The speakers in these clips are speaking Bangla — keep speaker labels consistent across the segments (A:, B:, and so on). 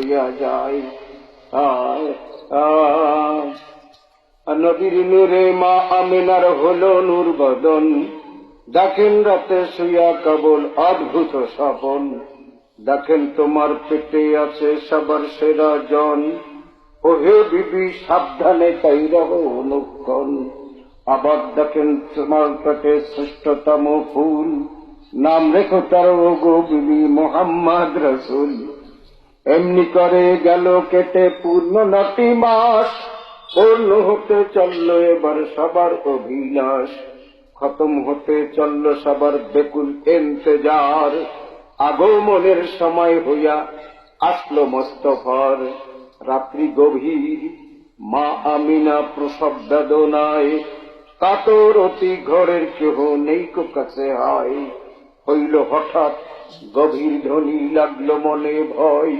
A: হইয়া যায় নবীর নূরে মা আমিনার হলো নূর বদন। দেখেন রাতে শুয়া কেবল অদ্ভুত স্বপন। দেখেন তোমার পেটে আছে সবার সেরা জন। ওহে বিবি, সাবধানে তাই রহ অনুক্ষণ আবার দেখেন তোমার পেটে শ্রেষ্ঠতম ফুল। নাম রেখো তার গো বিবি মোহাম্মদ রসুল। এমনি করে গেল কেটে পূর্ণ নটি মাস। পূর্ণ হতে চলল এবার সবার অভিলাষ। খতম হতে চলল সবার বেকুল এন্তেজার আগমনের সময় হইয়া আসলো মস্তফার। রাত্রি গভীর, মা আমিনা প্রসব বেদনায়। কাতর অতি ঘরের কেহ নেই কো কাছে হয় হইল হঠাৎ গভীর ধ্বনি, লাগল মনে ভয়।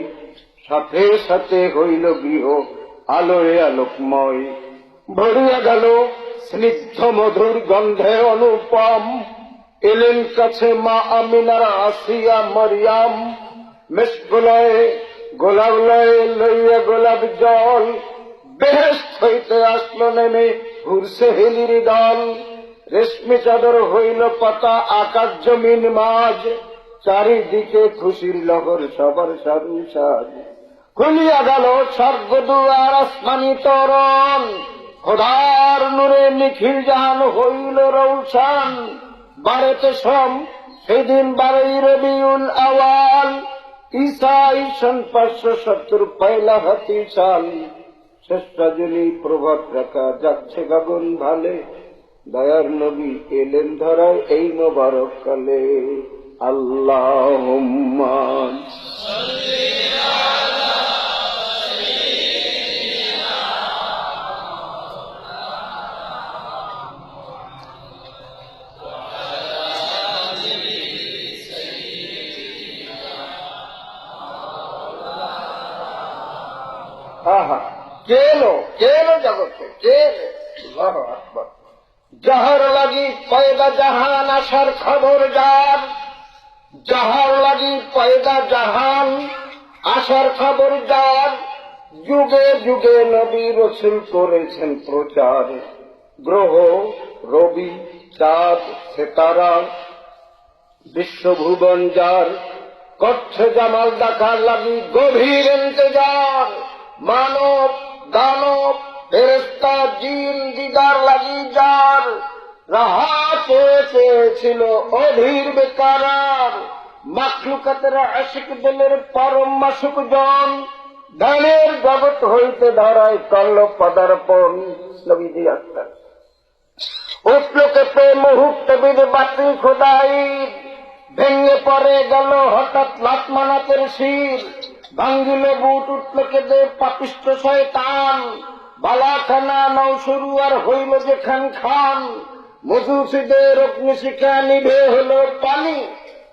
A: সাথে সাথে হইল গৃহ, আলোয় আলোকময়। ভরিয়া গেল, স্নিগ্ধ মধুর গন্ধে অনুপম, এলেন কাছে মা আমিনার আসিয়া মরিয়াম। গোলাপ লয়ে লইয়া গোলাপ জল বেহেস্ত হইতে আসলো নেমে ঘুরছে হেলির দল। রেশমি চাদর হইল পাতা, আকাশ জমিন মাঝ, চারিদিকে খুশির লগর সবার সারু সাজ খুলিয়া গেল স্বর্গ দুয়ার আসমানি তরণ। খোদার নূরে নিখিল জাহান হইল রৌশান। বারেতে সম, সেদিন বারোই রবিউল আওয়াল। ঈসা ঈশন পাঁচশো সত্তর পয়লা হাতি সাল শেষ রজনী প্রভাত রাখা যাচ্ছে গগন ভালে। দয়ার নবী এলেন ধরায় এই মোবারক কালে। আল্লাহ আহা কে যাহার লাগি পয়দা জাহান আসার খবর যার, যাহার লাগি পয়দা জাহান আসার খবর যার, যুগে যুগে নবী রসুল করেছেন প্রচার। গ্রহ, রবি, চাঁদ, সেতারা, বিশ্বভুবন যার করছে জামাল দেখার লাগি গভীর ইন্তজার। মানব, দানব ফেরেস্তা জিন দিদার লাগি যার রাহা চেয়ে অধীর বেকারার। মাখলুকাতের আশিক দিলের পরম মাসুক জন ধানের জগৎ হইতে ধরায় করল পদার্পণ, নবীজি আত্মার উঠল কেঁপে মুহূর্তে বিদ বাতি খোদাই, ভেঙে পড়ে গেল হঠাৎ লাতমানাতের শির। ভাঙ্গিল বুট উঠল কেঁদে পাপিষ্ট শয়তান। বালাখানা নৌ শুরু আর হইল যে খান খান। মধুসিদের অগ্নিশিখা নিভে হলো পানি।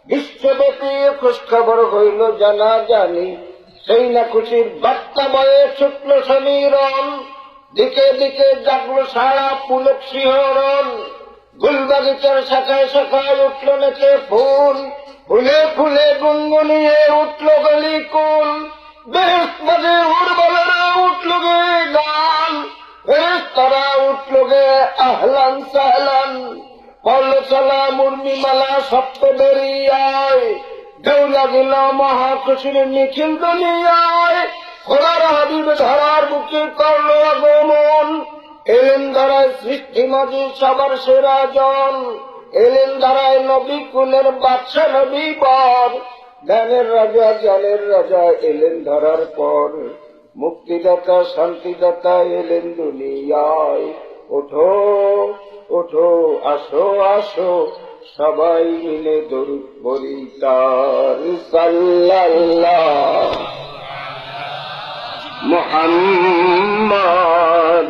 A: বিশ্বব্যাপী খোঁজ খবর হইল জানা জানি। সেই না খুশির বার্তা বয়ে শুক্ল সমীরণ। দিকে দিকে জাগলো সারা পুলক শিহরণ। গুলবাগিচার শাখায় শাখায় উঠল নেচে ফুল। ফুলে ফুলে গুনগুনিয়ে উঠল গলি কুল। বেশ বাজে উড়বলেরা উঠল গে গান তারা উঠল গে আহলান সাহলান। পল্লচলা মুর্মিমালা সপ্ত বেরিয়ায় ঢেউ লাগিল মহাকুশির নিখিল দুনিয়ায়। খোলার হাবিব ধরার বুকে করল এলেন ধারায় সৃষ্টি মাঝি সবার সেরা জন। এলেন ধারায় নবী কুলের বাদশা নবী বর জ্ঞানের রাজা জ্ঞানের রাজা এলেন ধরার পর। মুক্তিদাতা, শান্তিদাতা এলেন দুনিয়ায়। ওঠো ওঠো, আসো আসো, সবাই মিলে দরুদ বলি তার সাল্লাল্লাহ। মোহাম্মদ